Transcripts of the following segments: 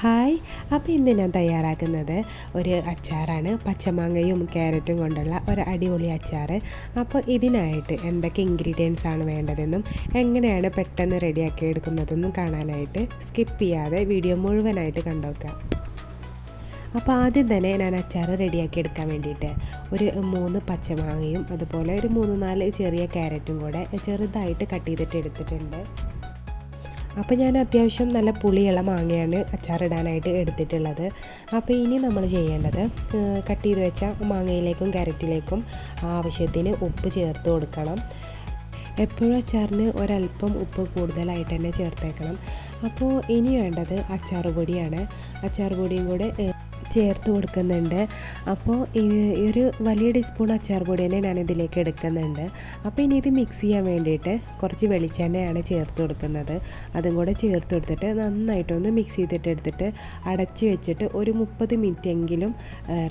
Hi അപ്പോൾ ഇന്ന് ഞാൻ തയ്യാറാക്കുന്നത് ഒരു അച്ചാറാണ്. പച്ചമാങ്ങയും ക്യാരറ്റും കൊണ്ടുള്ള ഒരു അടിപൊളി അച്ചാർ അപ്പോൾ ഇതിനായിട്ട് എന്തൊക്കെ ഇൻഗ്രീഡിയൻസ് ആണ് വേണ്ടതെന്നും എങ്ങനെയാണ് പെട്ടെന്ന് റെഡിയാക്കി എടുക്കുന്നതെന്നും കാണാനായിട്ട് സ്കിപ്പ് ചെയ്യാതെ വീഡിയോ മുഴുവനായിട്ട് കണ്ടുവെക്കാം അപ്പോൾ ആദ്യം തന്നെ ഞാൻ അച്ചാർ റെഡിയാക്കി എടുക്കാൻ വേണ്ടിയിട്ട് ഒരു മൂന്ന് പച്ചമാങ്ങയും അതുപോലെ ഒരു മൂന്ന് നാല് ചെറിയ ക്യാരറ്റും കൂടെ ചെറുതായിട്ട് കട്ട് ചെയ്തിട്ട് എടുത്തിട്ടുണ്ട്. അപ്പോൾ ഞാൻ അത്യാവശ്യം നല്ല പുളിയുള്ള മാങ്ങയാണ് അച്ചാറിടാനായിട്ട് എടുത്തിട്ടുള്ളത്. അപ്പോൾ ഇനി നമ്മൾ ചെയ്യേണ്ടത് കട്ട് ചെയ്ത് വെച്ച മാങ്ങയിലേക്കും ക്യാരറ്റിലേക്കും ആവശ്യത്തിന് ഉപ്പ് ചേർത്ത് കൊടുക്കണം. എപ്പോഴും അച്ചാറിന് ഒരല്പം ഉപ്പ് കൂടുതലായിട്ട് തന്നെ ചേർത്തേക്കണം. അപ്പോൾ ഇനി വേണ്ടത് അച്ചാർ പൊടിയാണ് അച്ചാർ പൊടിയും കൂടെ ചേർത്ത് കൊടുക്കുന്നുണ്ട്. അപ്പോൾ ഈ ഒരു വലിയ ടീസ്പൂൺ അച്ചാർ പൊടി തന്നെ ഞാൻ ഇതിലേക്ക് എടുക്കുന്നുണ്ട്. അപ്പോൾ ഇനി ഇത് മിക്സ് ചെയ്യാൻ വേണ്ടിയിട്ട് കുറച്ച് വെളിച്ചെണ്ണയാണ് ചേർത്ത് കൊടുക്കുന്നത്. അതും കൂടെ ചേർത്ത് കൊടുത്തിട്ട് നന്നായിട്ടൊന്ന് മിക്സ് ചെയ്തിട്ട് എടുത്തിട്ട് അടച്ച് വെച്ചിട്ട് ഒരു മുപ്പത് മിനിറ്റ് എങ്കിലും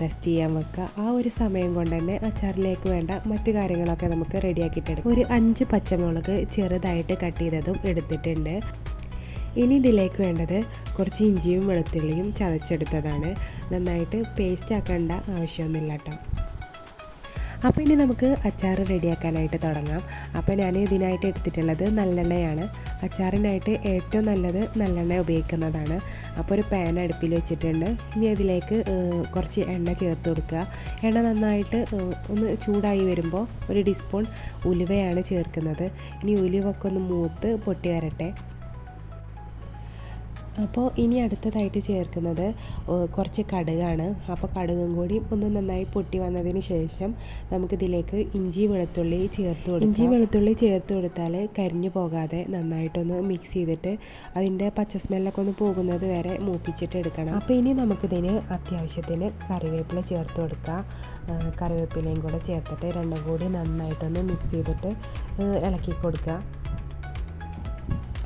റെസ്റ്റ് ചെയ്യാൻ വെക്കുക. ആ ഒരു സമയം കൊണ്ട് തന്നെ അച്ചാറിലേക്ക് വേണ്ട മറ്റു കാര്യങ്ങളൊക്കെ നമുക്ക് റെഡിയാക്കിയിട്ട് എടുക്കാം. ഒരു അഞ്ച് പച്ചമുളക് ചെറുതായിട്ട് കട്ട് ചെയ്തതും എടുത്തിട്ടുണ്ട്. ഇനി ഇതിലേക്ക് വേണ്ടത് കുറച്ച് ഇഞ്ചിയും വെളുത്തുള്ളിയും ചതച്ചെടുത്തതാണ്. നന്നായിട്ട് പേസ്റ്റ് ആക്കേണ്ട ആവശ്യമൊന്നുമില്ല കേട്ടോ. അപ്പോൾ ഇനി നമുക്ക് അച്ചാർ റെഡിയാക്കാനായിട്ട് തുടങ്ങാം. അപ്പോൾ ഞാൻ ഇതിനായിട്ട് എടുത്തിട്ടുള്ളത് നല്ലെണ്ണയാണ്. അച്ചാറിനായിട്ട് ഏറ്റവും നല്ലത് നല്ലെണ്ണ ഉപയോഗിക്കുന്നതാണ്. അപ്പോൾ ഒരു പാൻ അടുപ്പിൽ വെച്ചിട്ടുണ്ട്. ഇനി അതിലേക്ക് കുറച്ച് എണ്ണ ചേർത്ത് കൊടുക്കുക. എണ്ണ നന്നായിട്ട് ഒന്ന് ചൂടായി വരുമ്പോൾ ഒരു ടീസ്പൂൺ ഉലുവയാണ് ചേർക്കുന്നത്. ഇനി ഉലുവൊക്കെ ഒന്ന് മൂത്ത് പൊട്ടി വരട്ടെ. അപ്പോൾ ഇനി അടുത്തതായിട്ട് ചേർക്കുന്നത് കുറച്ച് കടുകാണ്. അപ്പോൾ കടുകും കൂടി ഒന്ന് നന്നായി പൊട്ടി വന്നതിന് ശേഷം നമുക്കിതിലേക്ക് ഇഞ്ചി വെളുത്തുള്ളി ചേർത്ത് കൊടുക്കാം. ഇഞ്ചി വെളുത്തുള്ളി ചേർത്ത് കൊടുത്താൽ കരിഞ്ഞു പോകാതെ നന്നായിട്ടൊന്ന് മിക്സ് ചെയ്തിട്ട് അതിന്റെ പച്ച സ്മെല്ലൊക്കെ ഒന്ന് പോകുന്നത് വരെ മൂപ്പിച്ചിട്ട് എടുക്കണം. അപ്പോൾ ഇനി നമുക്കിതിന് അത്യാവശ്യത്തിന് കറിവേപ്പില ചേർത്ത് കൊടുക്കുക കറിവേപ്പിലയും കൂടെ ചേർത്തിട്ട് രണ്ടും കൂടി നന്നായിട്ടൊന്ന് മിക്സ് ചെയ്തിട്ട് ഇളക്കി കൊടുക്കുക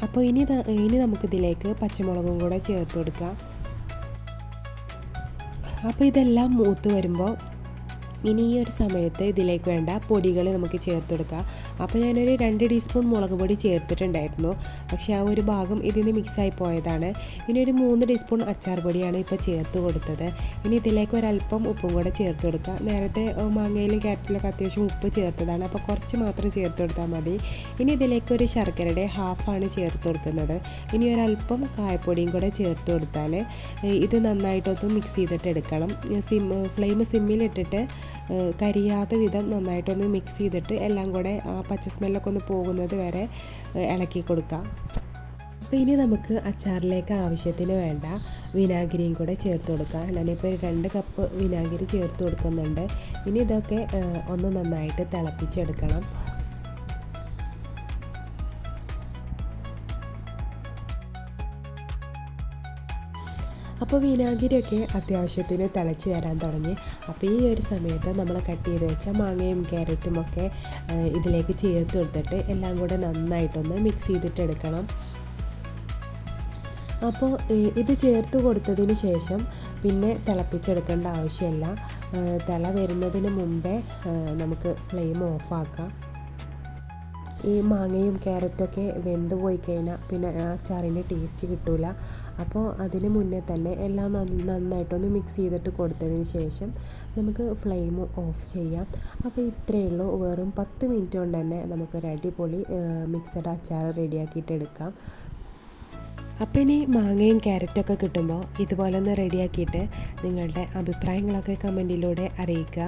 അപ്പോൾ ഇനി ഇനി നമുക്കിതിലേക്ക് പച്ചമുളകും കൂടെ ചേർത്ത് കൊടുക്കാം അപ്പോൾ ഇതെല്ലാം മൂത്ത് വരുമ്പോൾ ഇനി ഈ ഒരു സമയത്ത് ഇതിലേക്ക് വേണ്ട പൊടികൾ നമുക്ക് ചേർത്ത് കൊടുക്കാം അപ്പോൾ ഞാനൊരു രണ്ട് ടീസ്പൂൺ മുളക് പൊടി ചേർത്തിട്ടുണ്ടായിരുന്നു. പക്ഷേ ആ ഒരു ഭാഗം ഇതിന് മിക്സായി പോയതാണ്. ഇനി ഒരു മൂന്ന് ടീസ്പൂൺ അച്ചാർ പൊടിയാണ് ഇപ്പോൾ ചേർത്ത് കൊടുത്തത്. ഇനി ഇതിലേക്ക് ഒരല്പം ഉപ്പും കൂടെ ചേർത്ത് കൊടുക്കുക. നേരത്തെ മാങ്ങയിലും ക്യാരറ്റിലൊക്കെ അത്യാവശ്യം ഉപ്പ് ചേർത്തതാണ്. അപ്പോൾ കുറച്ച് മാത്രം ചേർത്ത് കൊടുത്താൽ മതി. ഇനി ഇതിലേക്ക് ഒരു ശർക്കരയുടെ ഹാഫാണ് ചേർത്ത് കൊടുക്കുന്നത്. ഇനി ഒരല്പം കായപ്പൊടിയും കൂടെ ചേർത്ത് കൊടുത്താൽ ഇത് നന്നായിട്ടൊന്ന് മിക്സ് ചെയ്തിട്ട് എടുക്കണം. സിം ഫ്ലെയിം സിമ്മിലിട്ടിട്ട് കരിയാത്ത വിധം നന്നായിട്ടൊന്ന് മിക്സ് ചെയ്തിട്ട് എല്ലാം കൂടെ ആ പച്ച സ്മെല്ലൊക്കെ ഒന്ന് പോകുന്നത് വരെ ഇളക്കി കൊടുക്കാം. അപ്പോൾ ഇനി നമുക്ക് അച്ചാറിലേക്ക് ആവശ്യത്തിന് വേണ്ട വിനാഗിരിയും കൂടെ ചേർത്ത് കൊടുക്കാം. ഞാനിപ്പോൾ രണ്ട് കപ്പ് വിനാഗിരി ചേർത്ത് കൊടുക്കുന്നുണ്ട്. ഇനി ഇതൊക്കെ ഒന്ന് നന്നായിട്ട് തിളപ്പിച്ചെടുക്കണം. അപ്പോൾ വിനാഗിരിയൊക്കെ അത്യാവശ്യത്തിന് തിളച്ച് വരാൻ തുടങ്ങി. അപ്പോൾ ഈ ഒരു സമയത്ത് നമ്മൾ കട്ട് ചെയ്ത് വെച്ച മാങ്ങയും ക്യാരറ്റും ഒക്കെ ഇതിലേക്ക് ചേർത്ത് കൊടുത്തിട്ട് എല്ലാം കൂടെ നന്നായിട്ടൊന്ന് മിക്സ് ചെയ്തിട്ട് എടുക്കണം. അപ്പോൾ ഇത് ചേർത്ത് കൊടുത്തതിന് ശേഷം പിന്നെ തിളപ്പിച്ചെടുക്കേണ്ട ആവശ്യമില്ല. തിള വരുന്നതിന് മുമ്പേ നമുക്ക് ഫ്ലെയിം ഓഫാക്കാം. ഈ മാങ്ങയും ക്യാരറ്റൊക്കെ വെന്ത് പോയി കഴിഞ്ഞാൽ പിന്നെ ആ അച്ചാറിന്റെ ടേസ്റ്റ് കിട്ടില്ല അപ്പോൾ അതിന് മുന്നേ തന്നെ എല്ലാം നന്നായിട്ടൊന്ന് മിക്സ് ചെയ്തിട്ട് കൊടുത്തതിന് ശേഷം നമുക്ക് ഫ്ലെയിം ഓഫ് ചെയ്യാം. അപ്പോൾ ഇത്രയേ ഉള്ളൂ. വെറും പത്ത് മിനിറ്റ് കൊണ്ട് തന്നെ നമുക്ക് ഒരു അടിപൊളി മിക്സഡ് അച്ചാർ റെഡിയാക്കിയിട്ട് എടുക്കാം. അപ്പോൾ ഇനി മാങ്ങയും ക്യാരറ്റൊക്കെ കിട്ടുമ്പോൾ ഇതുപോലെ ഒന്ന് റെഡിയാക്കിയിട്ട് നിങ്ങളുടെ അഭിപ്രായങ്ങളൊക്കെ കമന്റിലൂടെ അറിയിക്കുക.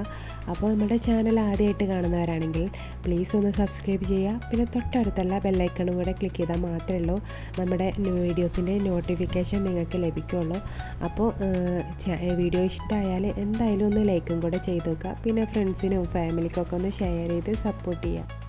അപ്പോൾ നമ്മുടെ ചാനൽ ആദ്യമായിട്ട് കാണുന്നവരാണെങ്കിൽ പ്ലീസ് ഒന്ന് സബ്സ്ക്രൈബ് ചെയ്യുക. പിന്നെ തൊട്ടടുത്തുള്ള ബെല്ലൈക്കണും കൂടെ ക്ലിക്ക് ചെയ്താൽ മാത്രമേ ഉള്ളൂ നമ്മുടെ ന്യൂ വീഡിയോസിന്റെ നോട്ടിഫിക്കേഷൻ നിങ്ങൾക്ക് ലഭിക്കുള്ളൂ അപ്പോൾ വീഡിയോ ഇഷ്ടമായാൽ എന്തായാലും ഒന്ന് ലൈക്കും കൂടെ ചെയ്ത് നോക്കുക. പിന്നെ ഫ്രണ്ട്സിനും ഫാമിലിക്കൊക്കെ ഒന്ന് ഷെയർ ചെയ്ത് സപ്പോർട്ട് ചെയ്യുക.